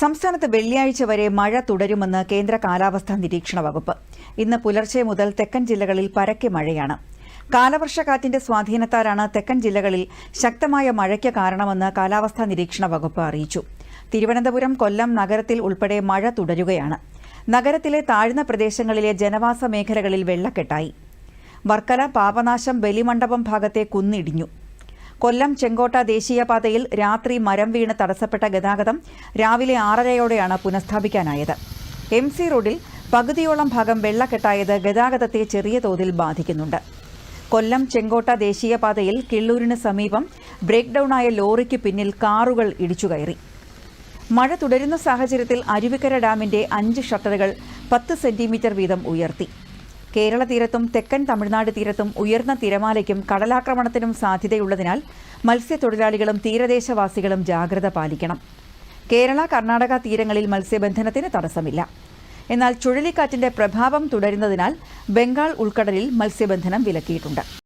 സംസ്ഥാനത്ത് വെള്ളിയാഴ്ച വരെ മഴ തുടരുമെന്ന് കേന്ദ്ര കാലാവസ്ഥാ നിരീക്ഷണ വകുപ്പ്. ഇന്ന് പുലർച്ചെ മുതൽ തെക്കൻ ജില്ലകളിൽ പരക്കെ മഴയാണ്. കാലവർഷക്കാറ്റിന്റെ സ്വാധീനത്താലാണ് തെക്കൻ ജില്ലകളിൽ ശക്തമായ മഴയ്ക്ക് കാരണമെന്ന് കാലാവസ്ഥാ നിരീക്ഷണ വകുപ്പ് അറിയിച്ചു. തിരുവനന്തപുരം കൊല്ലം നഗരത്തിൽ ഉൾപ്പെടെ മഴ തുടരുകയാണ്. നഗരത്തിലെ താഴ്ന്ന പ്രദേശങ്ങളിലെ ജനവാസ മേഖലകളിൽ വെള്ളക്കെട്ടായി. വർക്കല പാപനാശം ബലിമണ്ഡപം ഭാഗത്തെ കുന്നിടിഞ്ഞു. കൊല്ലം ചെങ്കോട്ട ദേശീയപാതയിൽ രാത്രി മരം വീണ് തടസ്സപ്പെട്ട ഗതാഗതം രാവിലെ ആറരയോടെയാണ് പുനഃസ്ഥാപിക്കാനായത്. എം സി റോഡിൽ പകുതിയോളം ഭാഗം വെള്ളക്കെട്ടായത് ഗതാഗതത്തെ ചെറിയ തോതിൽ ബാധിക്കുന്നുണ്ട്. കൊല്ലം ചെങ്കോട്ട ദേശീയപാതയിൽ കിള്ളൂരിന് സമീപം ബ്രേക്ക് ഡൌണായ ലോറിക്ക് പിന്നിൽ കാറുകൾ ഇടിച്ചുകയറി മഴ തുടരുന്ന സാഹചര്യത്തിൽ അരുവിക്കര ഡാമിന്റെ അഞ്ച് ഷട്ടറുകൾ പത്ത് സെന്റിമീറ്റർ വീതം ഉയർത്തി. കേരള തീരത്തും തെക്കൻ തമിഴ്നാട് തീരത്തും ഉയർന്ന തിരമാലയ്ക്കും കടലാക്രമണത്തിനും സാധ്യതയുള്ളതിനാൽ മത്സ്യത്തൊഴിലാളികളും തീരദേശവാസികളും ജാഗ്രത പാലിക്കണം. കേരള കർണാടക തീരങ്ങളിൽ മത്സ്യബന്ധനത്തിന് തടസ്സമില്ല. എന്നാൽ ചുഴലിക്കാറ്റിന്റെ പ്രഭാവം തുടരുന്നതിനാൽ ബംഗാൾ ഉൾക്കടലിൽ മത്സ്യബന്ധനം വിലക്കിയിട്ടുണ്ട്.